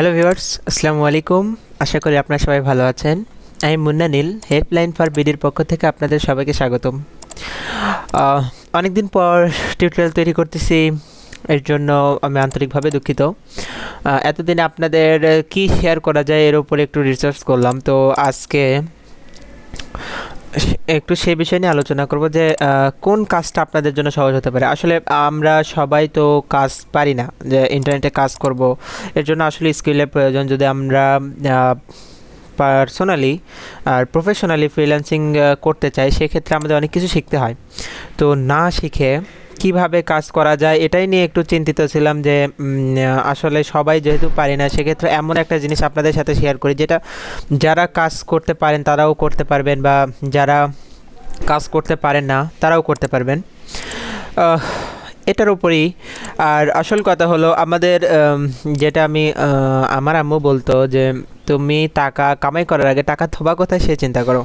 Hello viewers আসসালামু আলাইকুম আশা করি আপনারা সবাই ভালো আছেন। আমি মুন্না নীল হেল্পলাইন ফর বিডির পক্ষ থেকে আপনাদের সবাইকে স্বাগতম। অনেক দিন পর টিউটোরিয়াল তৈরি করতেছি। এর জন্য আমি আন্তরিকভাবে দুঃখিত। এতদিনে আপনাদের কি শেয়ার করা যায় এর উপরে একটু রিসার্চ করলাম। তো আজকে একটু সেই বিষয় নিয়ে আলোচনা করব যে কোন কাজটা আপনাদের জন্য সহজ হতে পারে? আসলে আমরা সবাই তো কাজ পারি না যে ইন্টারনেটে কাজ করব। এর জন্য আসলে স্কিলের প্রয়োজন যদি আমরা পার্সোনালি আর প্রফেশনালি ফ্রিল্যান্সিং করতে চাই, সেক্ষেত্রে আমাদের অনেক কিছু শিখতে হয়। তো না শিখে কীভাবে কাজ করা যায়, এটাই নিয়ে একটু চিন্তিত ছিলাম যে আসলে সবাই যেহেতু পারি না, সেক্ষেত্রে এমন একটা জিনিস আপনাদের সাথে শেয়ার করি যেটা যারা কাজ করতে পারেন তারাও করতে পারবেন বা যারা কাজ করতে পারেন না তারাও করতে পারবেন। এটার উপরেই। আর আসল কথা হলো আমাদের যেটা আমি আমার আম্মু বলতো যে তুমি টাকা কামাই করার আগে টাকা থবা কোথায় সে চিন্তা করো।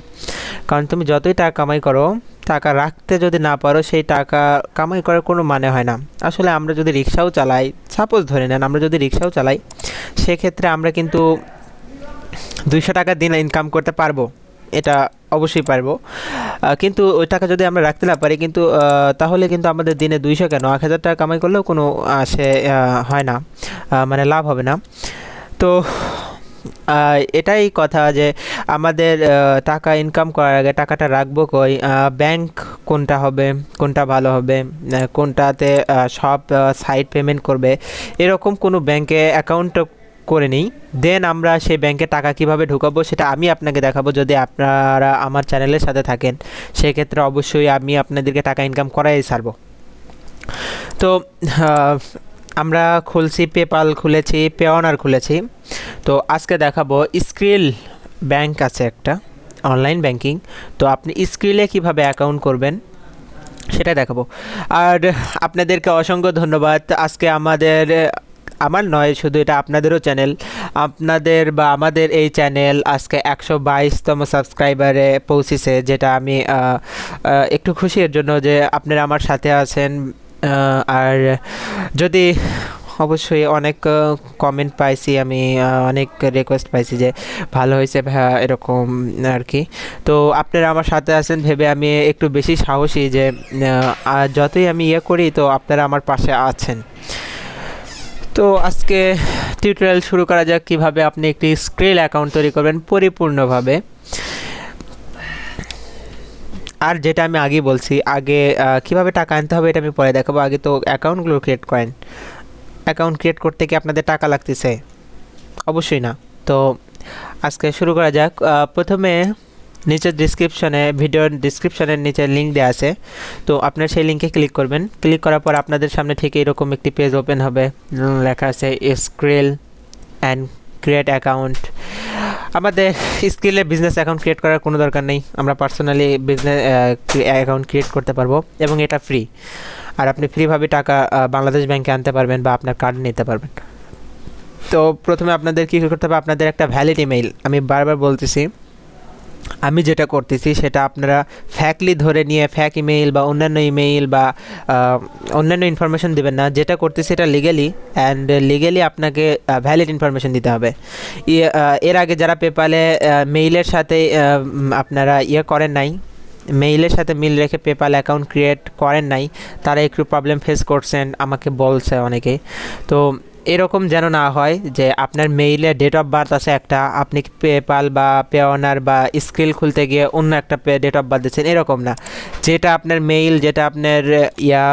কারণ তুমি যতই টাকা কামাই করো, টাকা রাখতে যদি না পারো, সেই টাকা কামাই করার কোনো মানে হয় না। আসলে আমরা যদি রিক্সাও চালাই সাপোজ ধরে নেন আমরা যদি রিক্সাও চালাই, সেক্ষেত্রে আমরা কিন্তু দুইশো টাকা দিন ইনকাম করতে পারব। এটা অবশ্যই পারব। কিন্তু ওই টাকা যদি আমরা রাখতে না পারি, কিন্তু তাহলে কিন্তু আমাদের দিনে দুইশো কেন? এক হাজার টাকা কামাই করলেও কোনো সে হয় না। মানে লাভ হবে না। তো এটাই কথা যে আমাদের টাকা ইনকাম করার আগে টাকাটা রাখব কই? ব্যাংক কোনটা হবে, কোনটা ভালো হবে কোনটাতে সব সাইড পেমেন্ট করবে, এরকম কোনো ব্যাংকে অ্যাকাউন্ট করে নিই। দেন আমরা সেই ব্যাংকে টাকা কীভাবে ঢুকাবো সেটা আমি আপনাকে দেখাবো যদি আপনারা আমার চ্যানেলের সাথে থাকেন। সেক্ষেত্রে অবশ্যই আমি আপনাদেরকে টাকা ইনকাম করাই ছাড়বো। তো আমরা খুলছি পেপাল খুলেছি পেওনার খুলেছি। তো আজকে দেখাবো স্ক্রিল ব্যাংক আছে একটা, অনলাইন ব্যাংকিং। তো আপনি স্ক্রিলে কীভাবে অ্যাকাউন্ট করবেন সেটা দেখাবো। আর আপনাদেরকে অসংখ্য ধন্যবাদ। আজকে আমাদের, আমার নয়, শুধু এটা আপনাদেরও চ্যানেল। আপনাদের বা আমাদের এই চ্যানেল আজকে একশো বাইশতম সাবস্ক্রাইবারে পৌঁছেছে, যেটা আমি একটু খুশির জন্য যে আপনারা আমার সাথে আছেন। আর যদি অবশ্যই অনেক কমেন্ট পাইছি, আমি অনেক রিকোয়েস্ট পাইছি যে ভালো হয়েছে ভাইয়া, এরকম আর কি। তো আপনারা আমার সাথে আছেন ভেবে আমি একটু বেশি সাহসী যে যতই আমি ইয়ে করি, তো আপনারা আমার পাশে আছেন। তো আজকে টিউটোরিয়াল শুরু করা যাক, কীভাবে আপনি একটি স্ক্রিল অ্যাকাউন্ট তৈরি করবেন পরিপূর্ণভাবে। আর যেটা আমি আগেই বলছি, আগে কীভাবে টাকা আনতে হবে এটা আমি পরে দেখাবো। আগে তো অ্যাকাউন্টগুলো ক্রিয়েট করেন। অ্যাকাউন্ট ক্রিয়েট করতে কি আপনাদের টাকা লাগতেছে? অবশ্যই না। তো আজকে শুরু করা যাক। প্রথমে নিচের ডিসক্রিপশনে ভিডিওর ডিসক্রিপশনের নিচে লিঙ্ক দেওয়া আছে। তো আপনার সেই লিঙ্কে ক্লিক করবেন। ক্লিক করার পর আপনাদের সামনে ঠিক এরকম একটি পেজ ওপেন হবে। লেখা আছে স্ক্রিল অ্যান্ড ক্রিয়েট অ্যাকাউন্ট আমাদের স্কিলে বিজনেস অ্যাকাউন্ট ক্রিয়েট করার কোনো দরকার নেই। আমরা পার্সোনালি বিজনেস অ্যাকাউন্ট ক্রিয়েট করতে পারব এবং এটা ফ্রি আর আপনি ফ্রিভাবে টাকা বাংলাদেশ ব্যাংকে আনতে পারবেন বা আপনার কার্ড নিতে পারবেন। তো প্রথমে আপনাদের কী করতে হবে? আপনাদের একটা ভ্যালিড ইমেইল আমি বারবার বলতেছি। আমি যেটা করতেছি সেটা আপনারা ফ্যাকলি ধরে নিয়ে ফ্যাক ইমেইল বা অন্যান্য ইমেইল বা অন্যান্য ইনফরমেশন দেবেন না। যেটা করতেছি এটা লিগেলি অ্যান্ড লিগেলি আপনাকে ভ্যালিড ইনফরমেশন দিতে হবে। ইয়ে, এর আগে যারা পেপালে মেইলের সাথে আপনারা ইয়ে করেন নাই মেইলের সাথে মিল রেখে পেপাল অ্যাকাউন্ট ক্রিয়েট করেন নাই তারা একটু প্রবলেম ফেস করছেন আমাকে বলছে অনেকে। তো এরকম যেন না হয় যে আপনার মেইলে ডেট অফ বার্থ আছে একটা, আপনি পেপাল বা পেওনার বা স্কিল খুলতে গিয়ে অন্য একটা ডেট অফ বার্থ দিচ্ছেন, এরকম না। যেটা আপনার মেইল যেটা আপনার, ইয়া,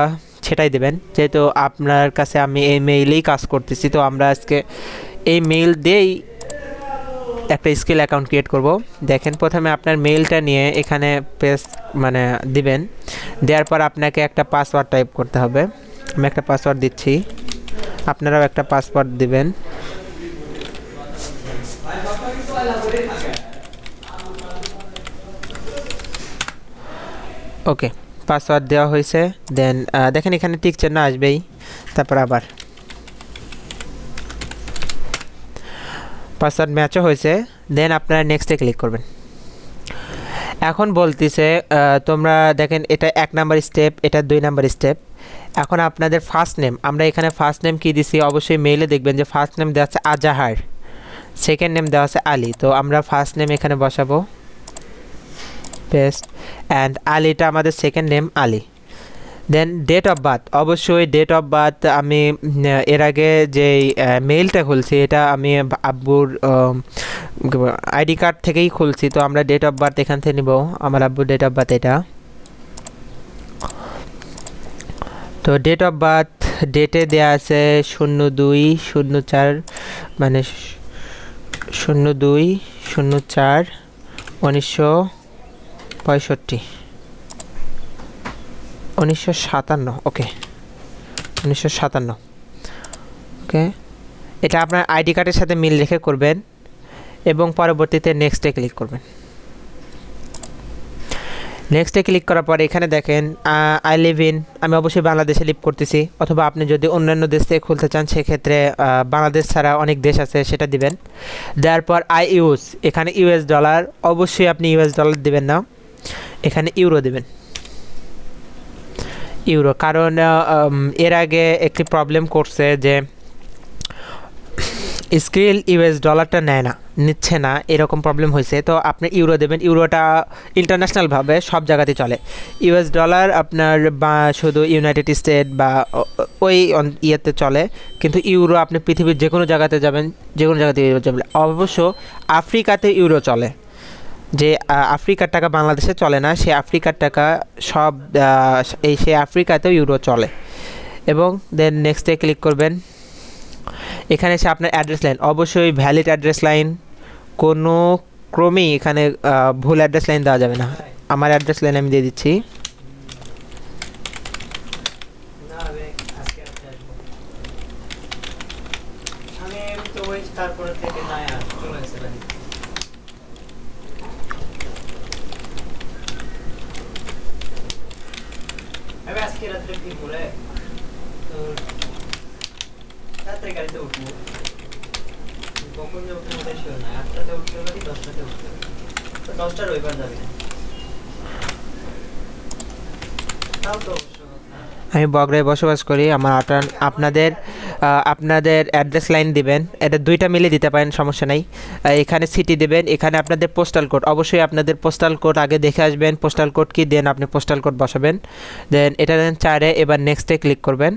সেটাই দেবেন। যেহেতু আপনার কাছে আমি এই মেইলেই কাজ করতেছি, তো আমরা আজকে এই মেইল দিয়েই একটা স্কিল অ্যাকাউন্ট ক্রিয়েট করব। দেখেন, প্রথমে আপনার মেইলটা নিয়ে এখানে পেস মানে দিবেন। দেওয়ার পর আপনাকে একটা পাসওয়ার্ড টাইপ করতে হবে। আমি একটা পাসওয়ার্ড দিচ্ছি। আপনারাও একটা পাসওয়ার্ড দিবেন। ওকে পাসওয়ার্ড দেওয়া হয়েছে। দেন দেখেন এখানে টিক চিহ্ন আসবেই। তারপর আবার। পাসওয়ার্ড ম্যাচও হয়েছে। দেন আপনারা নেক্সটে ক্লিক করবেন। এখন বলতেছে তোমরা দেখেন এটা এক নাম্বার স্টেপ এটা দুই নাম্বার স্টেপ এখন আপনাদের ফার্স্ট নেম আমরা এখানে ফার্স্ট নেম কি দিছি? অবশ্যই মেইলে দেখবেন যে ফার্স্ট নেম দেওয়া আছে আজাহার সেকেন্ড নেম দেওয়া আছে আলী। তো আমরা ফার্স্ট নেম এখানে বসাবো। পেস্ট অ্যান্ড আলিটা আমাদের second name Ali. Then date of birth অবশ্যই ডেট অফ বার্থ আমি, এর আগে যে মেইলটা খুলছি, এটা আমি আব্বুর আইডি কার্ড থেকেই খুলছি। তো আমরা ডেট অফ বার্থ এখান থেকে নিব। আমার আব্বুর ডেট অফ বার্থ এটা। তো ডেট অফ বার্থ ডেটে দেওয়া আছে শূন্য দুই শূন্য চার মানে শূন্য দুই শূন্য চার উনিশশো পঁয়ষট্টি। উনিশশো সাতান্ন ওকে উনিশশো সাতান্ন। ওকে এটা আপনার আইডি কার্ডের সাথে মিল রেখে করবেন এবং পরবর্তীতে নেক্সটে ক্লিক করবেন। নেক্সটে ক্লিক করার পর এখানে দেখেন আই লিভ ইন আমি অবশ্যই বাংলাদেশে লিভ করতেছি। অথবা আপনি যদি অন্যান্য দেশ থেকে খুলতে চান, সেক্ষেত্রে বাংলাদেশ ছাড়া অনেক দেশ আছে, সেটা দিবেন। দেওয়ার পর আই ইউজ এখানে ইউএস ডলার অবশ্যই আপনি ইউএস ডলার দিবেন না। এখানে ইউরো দিবেন। ইউরো কারণ এর আগে একটি প্রবলেম করছে যে স্ক্রিল ইউএস ডলারটা নেয় না, নিচ্ছে না, এরকম প্রবলেম হয়েছে। তো আপনি ইউরো দেবেন, ইউরোটা ইন্টারন্যাশনালভাবে সব জায়গাতে চলে। ইউএস ডলার আপনার বা শুধু ইউনাইটেড স্টেট বা ওই ইয়েতে চলে, কিন্তু ইউরো আপনি পৃথিবীর যে কোনো জায়গাতে যাবেন যে কোনো জায়গাতে ইউরো চলে অবশ্য আফ্রিকাতে ইউরো চলে। যে আফ্রিকার টাকা বাংলাদেশে চলে না, সে আফ্রিকার টাকা সব এই সে আফ্রিকাতেও ইউরো চলে। এবং দেন নেক্সটে ক্লিক করবেন এখানে এসে আপনার অ্যাড্রেস লাইন অবশ্যই ভ্যালিড অ্যাড্রেস লাইন কোনো ক্রমেই এখানে ভুল অ্যাড্রেস লাইন দেওয়া যাবে না। আমার অ্যাড্রেস লাইন আমি দিয়ে দিচ্ছি না আমি আজকে রাতে আসব। আমি তো ওই তারপরে থেকে নাই আর চলে গেছে বাড়ি। আমি আজকে রাত্রে কি করে তোর রাত্রে গাড়িতে উঠবো। কখন যে sure না আটটাতে উঠতে পারি দশটাতে উঠতে পারি তো যাবে। তাও তো আমি বগরায় বসবাস করি। আমার আপনাদের আপনাদের অ্যাড্রেস লাইন দিবেন। এটা দুইটা মিলে দিতে পারেন, সমস্যা নাই। এখানে সিটি দেবেন, এখানে আপনাদের পোস্টাল কোড অবশ্যই আপনাদের পোস্টাল কোড আগে দেখে আসবেন পোস্টাল কোড কি দেন আপনি পোস্টাল কোড বসাবেন। দেন এটা দেন চারে, এবার নেক্সটে ক্লিক করবেন।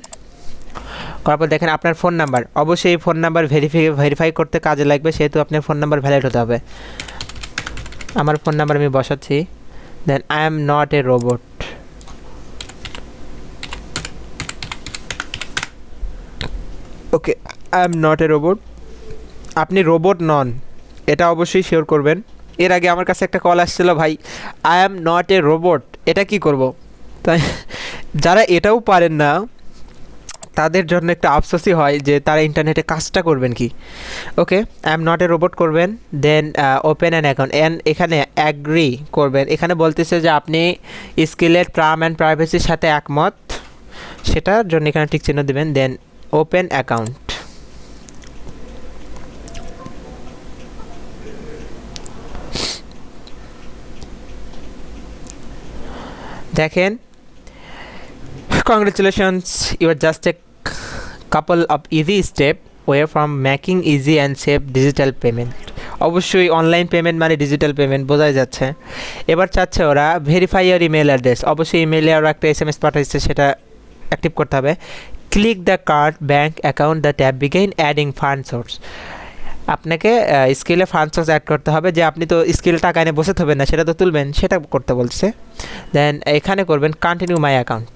করার পর দেখেন আপনার ফোন নাম্বার অবশ্যই এই ফোন নাম্বার ভেরিফাই ভেরিফাই করতে কাজে লাগবে, সেহেতু আপনার ফোন নাম্বার ভ্যালিড হতে হবে। আমার ফোন নাম্বার আমি বসাচ্ছি। Then I am not a robot okay I am not a robot আপনি রোবট নন, এটা অবশ্যই শিওর করবেন। এর আগে আমার কাছে একটা কল আসছিল, ভাই I am not a robot এটা কি করব? তাই, যারা এটাও পারেন না তাদের জন্য একটু আফসোসই হয় যে তারা ইন্টারনেটে কাজটা করবেন কি? Okay I am not a robot করবেন then open an account and এখানে অ্যাগ্রি করবেন। এখানে বলতেছে যে আপনি স্কিলের টার্ম অ্যান্ড প্রাইভেসির সাথে একমত, সেটার জন্য এখানে টিক চিহ্ন দেবেন দেন ওপেন অ্যাকাউন্ট দেখেন congratulations you are just a couple of easy step way from making easy and safe digital payment অবশ্যই অনলাইন পেমেন্ট মানে ডিজিটাল পেমেন্ট বোঝাই যাচ্ছে। এবার চাচ্ছে ওরা ভেরিফাই ইয়ার ইমেল অ্যাড্রেস অবশ্যই ইমেলে ওরা একটা এস এম এস পাঠাইছে, সেটা অ্যাক্টিভ করতে হবে। Click the card bank account the tab begin adding fund source আপনাকে স্কিলে ফান্ড সোর্স অ্যাড করতে হবে যে আপনি তো স্কিল টাকা এনে বসে থাকবেন না, সেটা তো তুলবেন, সেটা করতে বলছে। দেন এখানে করবেন continue my account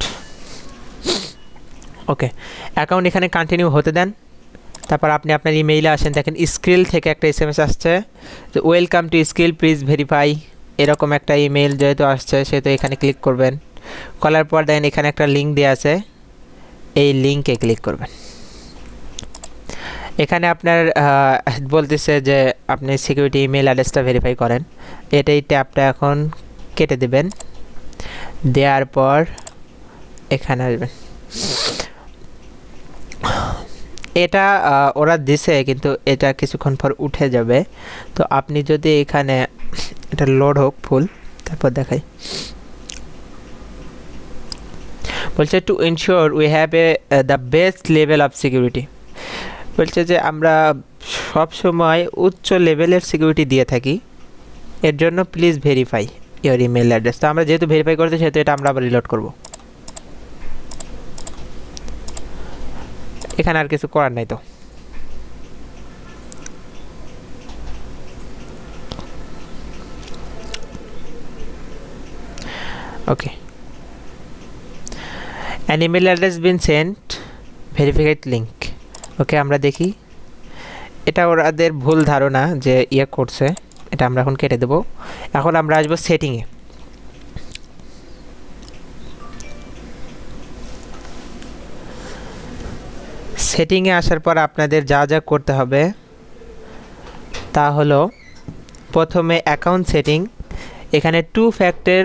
okay account এখানে কন্টিনিউ হতে দেন। তারপর আপনি আপনার ইমেইলে আসেন, দেখেন স্কিল থেকে একটা এস আসছে। যে welcome to Skrill please verify এরকম একটা ইমেল যেহেতু আসছে, সেহেতু এখানে ক্লিক করবেন। করার পর দেখেন এখানে একটা লিঙ্ক দেওয়া আছে। এই লিঙ্কে ক্লিক করবেন। এখানে আপনার বলতেছে যে আপনি সিকিউরিটি ইমেল অ্যাড্রেসটা ভেরিফাই করেন। এটাই ট্যাবটা এখন কেটে দেবেন। দেওয়ার পর এখানে আসবেন। এটা ওরা দিছে কিন্তু এটা কিছুক্ষণ পর উঠে যাবে। তো আপনি যদি এখানে এটা লোড হোক ফুল তারপর দেখাই। বলছে to ensure we have a the best level of security বলছে যে, আমরা সব সময় উচ্চ লেভেলের সিকিউরিটি দিয়ে থাকি। এর জন্য please verify your email address তো আমরা যেহেতু ভেরিফাই করতে সেহেতু এটা আমরা আবার রিলোড করব। এখানে আর কিছু করার নাই তো। Okay an email address been sent verified link okay আমরা দেখি। এটা ওরাদের ভুল ধারণা যে ইয়ে করছে। এটা আমরা এখন কেটে দেবো। এখন আমরা আসব সেটিংয়ে সেটিংয়ে আসার পর আপনাদের যা যা করতে হবে তা হলো প্রথমে অ্যাকাউন্ট সেটিং এখানে টু ফ্যাক্টর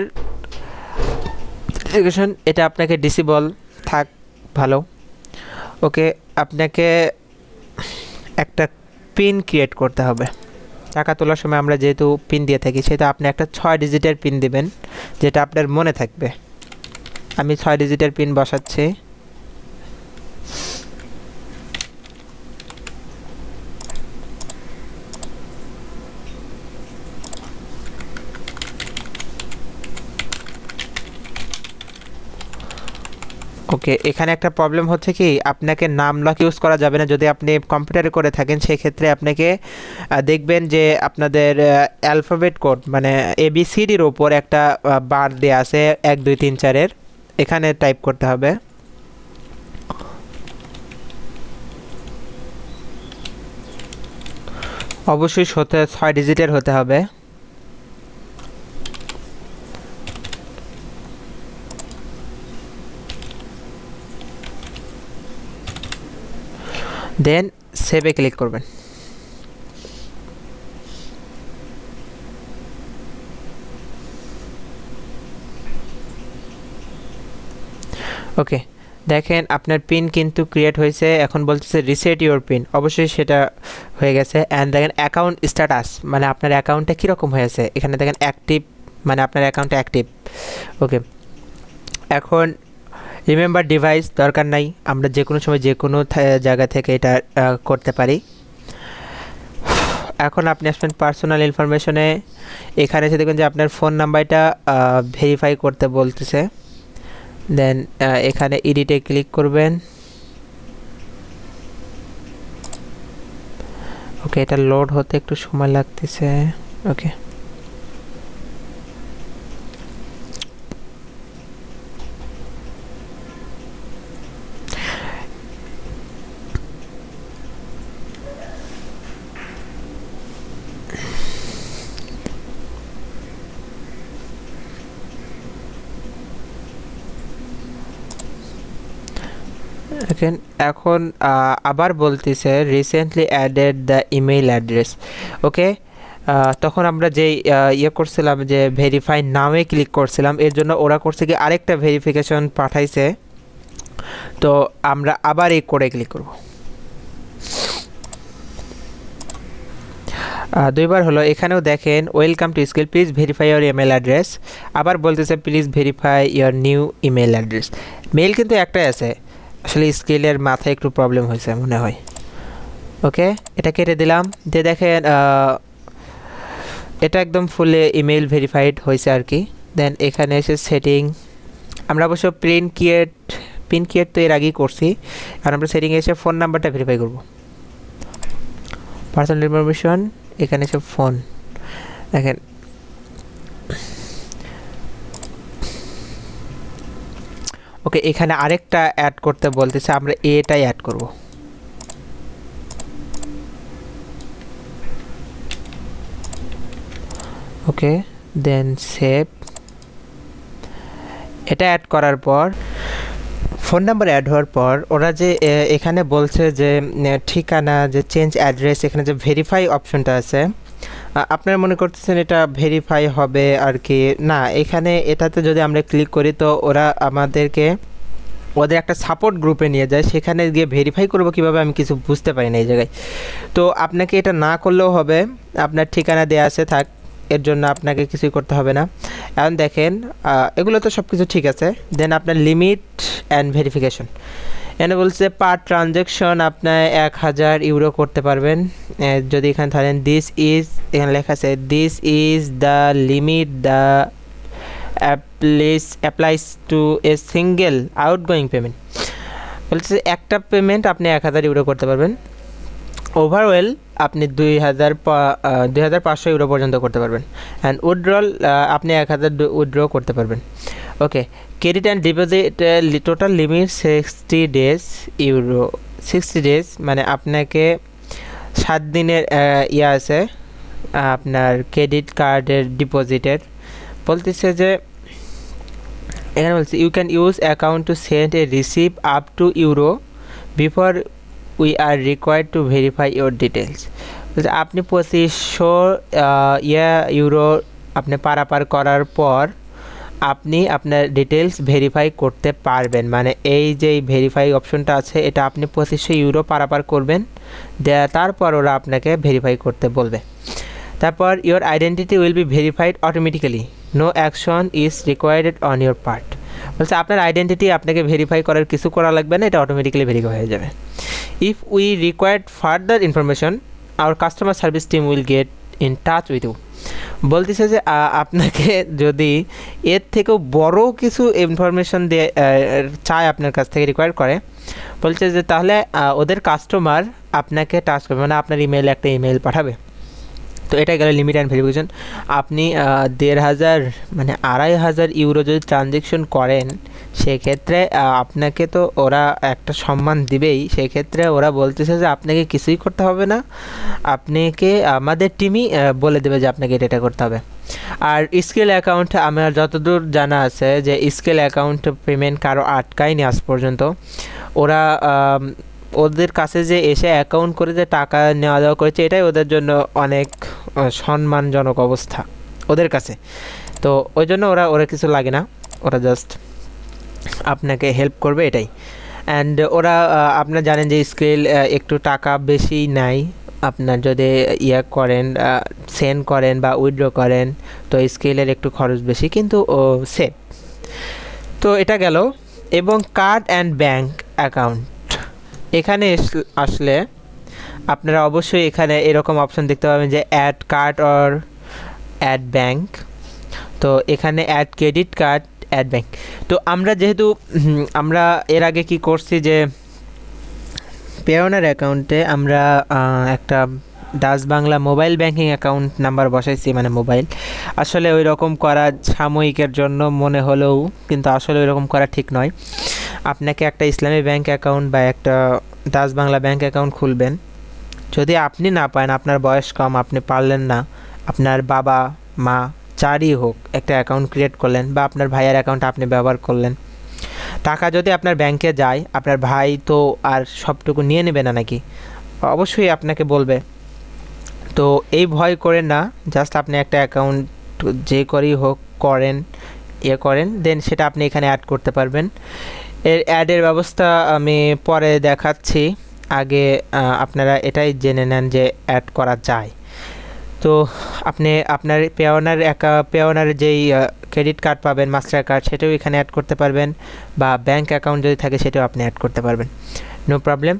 ভেরিফিকেশন এটা আপনাকে ডিসেবল থাক, ভালো। ওকে, আপনাকে একটা পিন ক্রিয়েট করতে হবে। টাকা তোলার সময় আমরা যেহেতু পিন দিয়ে থাকি সেটা আপনি একটা ছয় ডিজিটের পিন দিবেন, যেটা আপনার মনে থাকবে। আমি ছয় ডিজিটের পিন বসাচ্ছি। ওকে, এখানে একটা প্রবলেম হচ্ছে কি, আপনাকে নাম লক ইউজ করা যাবে না। যদি আপনি কম্পিউটারে করে থাকেন, সেক্ষেত্রে আপনাকে দেখবেন যে আপনাদের অ্যালফাবেট কোড মানে এবিসিডির ওপর একটা বার দেওয়া আছে, এক, দুই, তিন চারের এখানে টাইপ করতে হবে। অবশ্যই ছয় ডিজিটের হতে হবে। দেন সেভে ক্লিক করবেন। ওকে দেখেন আপনার পিন কিন্তু ক্রিয়েট হয়েছে, এখন বলতেছে রিসেট ইউর পিন অবশ্যই সেটা হয়ে গেছে। অ্যান্ড দেখেন অ্যাকাউন্ট স্ট্যাটাস মানে আপনার অ্যাকাউন্টটা কীরকম হয়েছে? এখানে দেখেন অ্যাক্টিভ মানে আপনার অ্যাকাউন্টটা অ্যাক্টিভ ওকে এখন রিমেম্বার ডিভাইস দরকার নাই। আমরা যে কোনো সময় যে কোনো জায়গা থেকে এটা করতে পারি। এখন আপনি আসবেন পার্সোনাল ইনফরমেশনে এখানে এসে দেখবেন যে আপনার ফোন নাম্বারটা ভেরিফাই করতে বলতেছে। দেন এখানে এডিটে ক্লিক করবেন। ওকে এটা লোড হতে একটু সময় লাগতেছে। ওকে এখন আবার বলতেছে recently added the email address okay তখন আমরা আহ, ইয়ে করছিলাম যে ভেরিফাই নামে ক্লিক করছিলাম এর জন্য ওরা করছে কি আরেকটা ভেরিফিকেশন পাঠাইছে। তো আমরা আবার এই করে ক্লিক করব। দুইবার হলো এখানেও দেখেন welcome to skill please verify your email address আবার বলতেছে please verify your new email address mail কিন্তু একটাই আছে। আসলে স্কেলের মাথায় একটু প্রবলেম হয়েছে মনে হয়। ওকে এটা কেটে দিলাম। দিয়ে দেখেন এটা একদম ফুলে ইমেল ভেরিফাইড হয়েছে আর কি। দেন এখানে এসে সেটিং আমরা অবশ্য প্রিন্ট কিয়েট পিন কিয়েট তো এর আগেই করছি। আর আমরা সেটিংয়ে এসে ফোন নাম্বারটা ভেরিফাই করব। পার্সোনাল ইনফরমেশন এখানে এসে ফোন দেখেন ওকে, এখানে আরেকটা অ্যাড করতে বলতেছে, আমরা এটাই অ্যাড করব। ওকে দেন সেভ এটা অ্যাড করার পর ফোন নাম্বার অ্যাড হওয়ার পর, ওরা যে এখানে বলছে যে ঠিকানা, যে চেঞ্জ অ্যাড্রেস এখানে যে ভেরিফাই অপশনটা আছে আপনারা মনে করতেছেন এটা ভেরিফাই হবে আর কি? না, এখানে এটাতে যদি আমরা ক্লিক করি তো ওরা আমাদেরকে, ওদের একটা সাপোর্ট গ্রুপে নিয়ে যায়। সেখানে গিয়ে ভেরিফাই করব কীভাবে আমি কিছু বুঝতে পারি না এই জায়গায়। তো আপনাকে এটা না করলেও হবে। আপনার ঠিকানা দেওয়া আছে, থাক, এর জন্য আপনাকে কিছুই করতে হবে না। এখন দেখেন এগুলো তো সব কিছু ঠিক আছে। দেন আপনার লিমিট অ্যান্ড ভেরিফিকেশন এখানে বলছে পার ট্রানজ্যাকশন আপনার এক হাজার ইউরো করতে পারবেন। যদি এখানে ধরেন দিস ইজ এখানে লেখা আছে this is the limit the applies applies to a single outgoing payment বলছে, একটা পেমেন্ট আপনি এক হাজার ইউরো করতে পারবেন। ওভারওয়েল আপনি দুই হাজার দুই হাজার পাঁচশো ইউরো পর্যন্ত করতে পারবেন। অ্যান্ড উইথড্রল আপনি এক হাজার উইথড্র করতে পারবেন। Okay credit and deposit total limit sixty days euro sixty days মানে আপনাকে সাত দিনের ইয়ে আছে, আপনার ক্রেডিট কার্ডের ডিপোজিটের বলতেছে যে, এখানে বলছে you can use account to send a receive up to euro before we are required to verify your details বলছে, আপনি পঁচিশশো ইয়া ইউরো আপনি পারাপার করার পর আপনি আপনার ডিটেলস ভেরিফাই করতে পারবেন। মানে এই যে ভেরিফাই অপশনটা আছে, এটা আপনি পঁচিশশো ইউরো পারাপার করবেন। তারপর ওরা আপনাকে ভেরিফাই করতে বলবে। তারপর your identity will be verified automatically no action is required on your part বলছে, আপনার আইডেন্টিটি আপনাকে ভেরিফাই করার কিছু করা লাগবে না, এটা অটোমেটিক্যালি ভেরিফাই হয়ে যাবে। If we required further information our customer service team will get in touch with you বলতেছে যে আপনাকে যদি এর থেকেও বড় কিছু ইনফরমেশন দিয়ে চায় আপনার কাছ থেকে রিকোয়ার করে, বলছে যে, তাহলে ওদের কাস্টমার আপনাকে টাচ করবে মানে আপনার ইমেলে একটা ইমেল পাঠাবে। তো এটা গেল লিমিট অ্যান্ড ভেরিফিকেশন আপনি দেড় হাজার মানে আড়াই হাজার ইউরো যদি ট্রানজেকশন করেন সেক্ষেত্রে আপনাকে তো ওরা একটা সম্মান দিবেই। সেক্ষেত্রে ওরা বলতেছে যে আপনাকে কিছুই করতে হবে না। আপনাকে, আমাদের টিমই বলে দেবে যে আপনাকে এটা করতে হবে। আর স্কেল অ্যাকাউন্ট আমার যতদূর জানা আছে যে স্কেল অ্যাকাউন্ট পেমেন্ট কারও আটকায়নি আজ পর্যন্ত। ওরা ওদের কাছে যে এসে অ্যাকাউন্ট করে যে টাকা নেওয়া দেওয়া করেছে, এটাই ওদের জন্য অনেক সম্মানজনক অবস্থা। ওদের কাছে। তো ওই জন্য ওরা ওরা কিছু লাগে না। ওরা জাস্ট আপনাকে হেল্প করবে এটাই। অ্যান্ড ওরা আপনারা জানেন যে স্কেল একটু টাকা বেশি নেয় আপনার যদি ইয়ে করেন সেন্ড করেন বা উইথড্র করেন, তো স্কেলের একটু খরচ বেশি, কিন্তু ও সেফ তো এটা গেল। এবং কার্ড অ্যান্ড ব্যাংক অ্যাকাউন্ট এখানে আসলে আপনারা অবশ্যই এখানে এরকম অপশন দেখতে পাবেন যে add card or add bank তো এখানে add credit card add bank তো আমরা যেহেতু আমরা এর আগে কি করছি যে পেওনার অ্যাকাউন্টে আমরা একটা Dutch Bangla mobile banking account number বসাইছি মানে মোবাইল আসলে ওই রকম করা সাময়িকের জন্য মনে হলেও কিন্তু আসলে ওই রকম করা ঠিক নয়। আপনাকে একটা ইসলামী ব্যাংক অ্যাকাউন্ট বা একটা ডাচ বাংলা ব্যাংক অ্যাকাউন্ট খুলবেন। যদি আপনি না পান, আপনার বয়স কম, আপনি পারলেন না, আপনার বাবা, মা যারই হোক একটা অ্যাকাউন্ট ক্রিয়েট করলেন বা আপনার ভাইয়ের অ্যাকাউন্ট আপনি ব্যবহার করলেন। টাকা যদি আপনার ব্যাংকে যায়, আপনার ভাই তো আর সবটুকু নিয়ে নেবে না নাকি? অবশ্যই আপনাকে বলবে। তো এই ভয় করে না জাস্ট আপনি একটা অ্যাকাউন্ট যে করেই হোক করেন ইয়ে করেন দেন সেটা আপনি এখানে অ্যাড করতে পারবেন। এর অ্যাডের ব্যবস্থা আমি পরে দেখাচ্ছি। আগে আপনারা এটাই জেনে নেন যে অ্যাড করা যায়। তো আপনি আপনার পেওনার একা পেওনার যেই ক্রেডিট কার্ড পাবেন মাস্টার কার্ড সেটাও এখানে অ্যাড করতে পারবেন বা ব্যাংক অ্যাকাউন্ট যদি থাকে সেটাও আপনি অ্যাড করতে পারবেন। নো প্রবলেম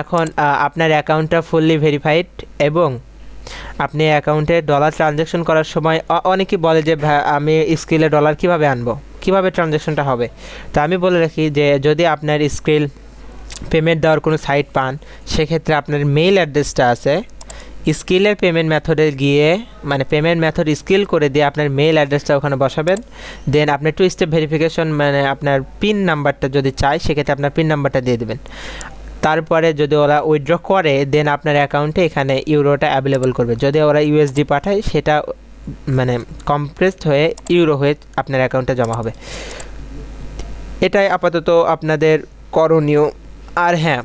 এখন আপনার অ্যাকাউন্টটা ফুললি ভেরিফাইড এবং আপনি অ্যাকাউন্টে ডলার ট্রানজ্যাকশন করার সময় অনেকেই বলে যে আমি স্কিলে ডলার কীভাবে আনব? কীভাবে ট্রানজ্যাকশনটা হবে? তো আমি বলে রাখি যে, যদি আপনার স্কিল পেমেন্ট দেওয়ার কোনো সাইট পান, সেক্ষেত্রে আপনার মেইল অ্যাড্রেসটা আছে স্কিলের পেমেন্ট মেথডে গিয়ে মানে পেমেন্ট মেথড স্কিল করে দিয়ে আপনার মেইল অ্যাড্রেসটা ওখানে বসাবেন। দেন আপনি টু স্টেপ ভেরিফিকেশন মানে আপনার পিন নাম্বারটা যদি চায়, সেক্ষেত্রে আপনার পিন নাম্বারটা দিয়ে দেবেন। তারপরে যদি ওরা উইথড্র করে দেন আপনার অ্যাকাউন্টে এখানে ইউরোটা অ্যাভেলেবল করবে। যদি ওরা ইউএসডি পাঠায়, সেটা মানে কম্প্রেসড হয়ে ইউরো হয়ে আপনার অ্যাকাউন্টে জমা হবে। এটাই আপাতত আপনাদের করণীয়। আর হ্যাঁ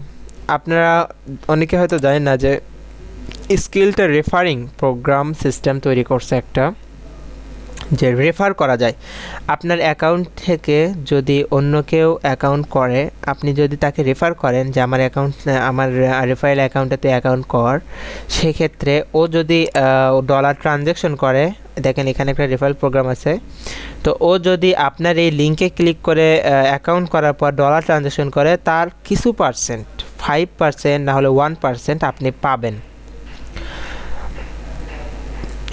আপনারা, অনেকে হয়তো জানেন না যে স্কিলটা রেফারিং প্রোগ্রাম সিস্টেম তৈরি করছে একটা, যে রেফার করা যায়। আপনার অ্যাকাউন্ট থেকে যদি অন্য কেউ অ্যাকাউন্ট করে, আপনি যদি তাকে রেফার করেন যে আমার অ্যাকাউন্ট আমার রেফারেল অ্যাকাউন্টে তুই অ্যাকাউন্ট কর, সেক্ষেত্রে ও যদি ডলার ট্রানজ্যাকশন করে, দেখেন এখানে একটা রেফারেল প্রোগ্রাম আছে, তো ও যদি আপনার এই লিঙ্কে ক্লিক করে অ্যাকাউন্ট করার পর ডলার ট্রানজ্যাকশন করে, তার কিছু পার্সেন্ট ফাইভ পার্সেন্ট না হলে ওয়ান পার্সেন্ট আপনি পাবেন।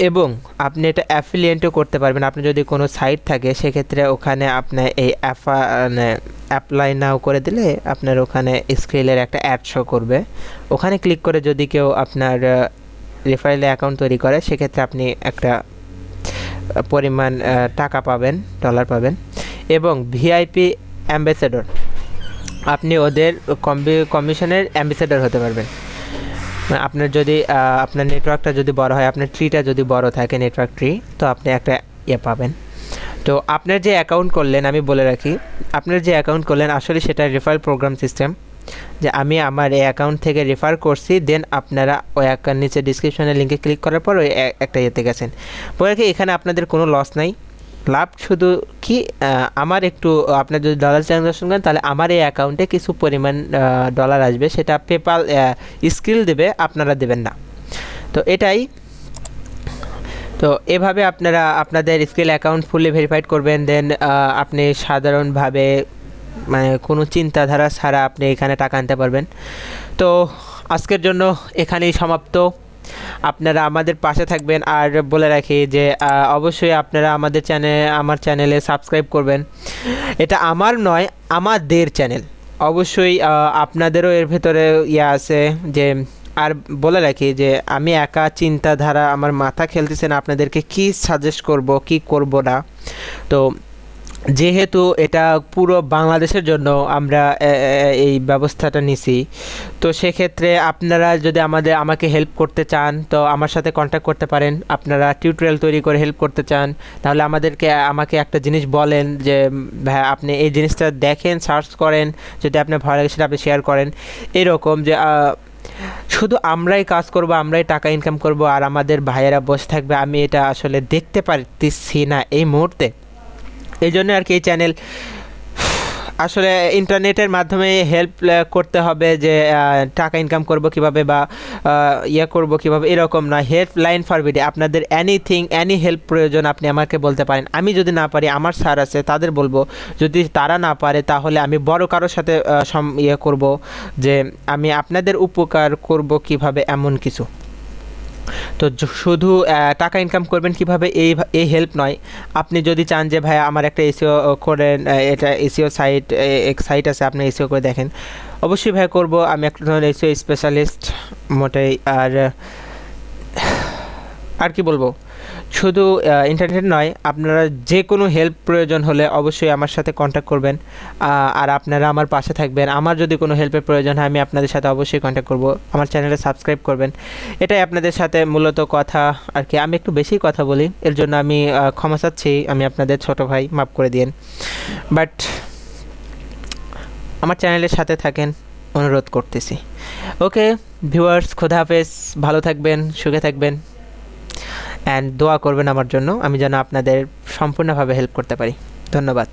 এবং আপনি এটা অ্যাফিলিয়েন্টও করতে পারবেন। আপনি যদি কোনো সাইট থাকে, সেক্ষেত্রে ওখানে আপনার এই অ্যাফা মানে অ্যাপ্লাই নাও করে দিলে আপনার ওখানে স্ক্রিলের একটা অ্যাড শো করবে। ওখানে ক্লিক করে যদি কেউ আপনার রেফারেলে অ্যাকাউন্ট তৈরি করে, সেক্ষেত্রে আপনি একটা পরিমাণ টাকা পাবেন ডলার পাবেন। এবং ভিআইপি অ্যাম্বাসেডর আপনি ওদের কমিশনের অ্যাম্বাসেডর হতে পারবেন। আপনার যদি আপনার নেটওয়ার্কটা যদি বড় হয়, আপনার ট্রিটা যদি বড় থাকে নেটওয়ার্ক ট্রি তো আপনি একটা ইয়ে পাবেন। তো আপনার যে অ্যাকাউন্ট করলেন, আমি বলে রাখি, আপনার যে অ্যাকাউন্ট করলেন, আসলে সেটা রেফার প্রোগ্রাম সিস্টেম যে আমি আমার এই অ্যাকাউন্ট থেকে রেফার করছি দেন আপনারা ওই অ্যাকাউন্ট নিচে ডিসক্রিপশনের লিঙ্কে ক্লিক করার পর ওই একটা ইয়েতে গেছেন। বলে রাখি, এখানে আপনাদের কোনো লস নাই। লাভ শুধু কি আমার একটু আপনার যদি ডলার ট্রানজাকশন করেন, তাহলে আমার এই অ্যাকাউন্টে কিছু পরিমাণ ডলার আসবে। সেটা পেপাল স্কিল দেবে, আপনারা দেবেন না। তো এটাই। তো এভাবে আপনারা, আপনাদের স্কিল অ্যাকাউন্ট ফুললি ভেরিফাইড করবেন। দেন আপনি সাধারণভাবে মানে কোনো চিন্তাধারা ছাড়া আপনি এখানে টাকা আনতে পারবেন। তো আজকের জন্য এখানেই সমাপ্ত। আপনারা আমাদের পাশে থাকবেন আর বলে রাখি যে অবশ্যই আপনারা আমাদের চ্যানেল আমার চ্যানেলে সাবস্ক্রাইব করবেন। এটা আমার নয়, আমাদের চ্যানেল অবশ্যই আপনাদেরও এর ভেতরে ইয়ে আছে যে, আর বলে রাখি যে, আমি একা চিন্তাধারা, আমার মাথা খেলতেছে না, আপনাদেরকে কি সাজেস্ট করব, কি করব না। তো যেহেতু এটা পুরো বাংলাদেশের জন্য আমরা এই ব্যবস্থাটা নিছি, তো সেক্ষেত্রে আপনারা যদি আমাদের, আমাকে হেল্প করতে চান, তো আমার সাথে কন্ট্যাক্ট করতে পারেন। আপনারা টিউটোরিয়াল তৈরি করে হেল্প করতে চান, তাহলে আমাদেরকে, আমাকে একটা জিনিস বলেন যে, ভাই, আপনি এই জিনিসটা দেখেন সার্চ করেন, যদি আপনার ভালো লাগে সেটা আপনি শেয়ার করেন। এরকম যে শুধু আমরাই কাজ করব, আমরাই টাকা ইনকাম করব, আর আমাদের ভাইয়েরা বসে থাকবে, আমি এটা আসলে দেখতে পারতেছি না এই মুহূর্তে। এই জন্য আর কি এই চ্যানেল আসলে ইন্টারনেটের মাধ্যমে হেল্প করতে হবে যে টাকা ইনকাম করব কীভাবে বা ইয়ে করব কীভাবে, এরকম না হেল্প লাইন ফর ভিডিও আপনাদের এনিথিং এনি হেল্প প্রয়োজন আপনি আমাকে বলতে পারেন। আমি যদি না পারি, আমার স্যার আছে, তাদের বলব। যদি তারা না পারে, তাহলে আমি বড় কারোর সাথে ইয়ে করব যে, আমি আপনাদের উপকার করব কীভাবে, এমন কিছু। তো শুধু টাকা ইনকাম করবেন কীভাবে, এই এই হেল্প নয়। আপনি যদি চান যে ভাই আমার একটা এসিও করেন এটা এসিও সাইট এক সাইট আছে, আপনি এসিও করে দেখেন। অবশ্যই ভাই করব, আমি একটা ধরনের এসিও স্পেশালিস্ট মোটেই, আর আর কি বলব? শুধু ইন্টারনেট নয়, আপনারা যে কোনো হেল্প প্রয়োজন হলে অবশ্যই আমার সাথে কন্ট্যাক্ট করবেন। আর আপনারা আমার পাশে থাকবেন। আমার যদি কোনো হেল্পের প্রয়োজন হয়, আমি আপনাদের সাথে অবশ্যই কন্ট্যাক্ট করব। আমার চ্যানেলে সাবস্ক্রাইব করবেন। এটাই আপনাদের সাথে মূলত কথা আর কি। আমি একটু বেশি কথা বলি, এর জন্য আমি ক্ষমা চাচ্ছি। আমি আপনাদের ছোট ভাই, মাফ করে দিয়েন। বাট আমার চ্যানেলের সাথে থাকেন, অনুরোধ করতেছি। ওকে ভিউয়ার্স খোদা হাফেজ। ভালো থাকবেন, সুখে থাকবেন। অ্যান্ড দোয়া করবেন আমার জন্য। আমি যেন আপনাদের সম্পূর্ণভাবে হেল্প করতে পারি। ধন্যবাদ।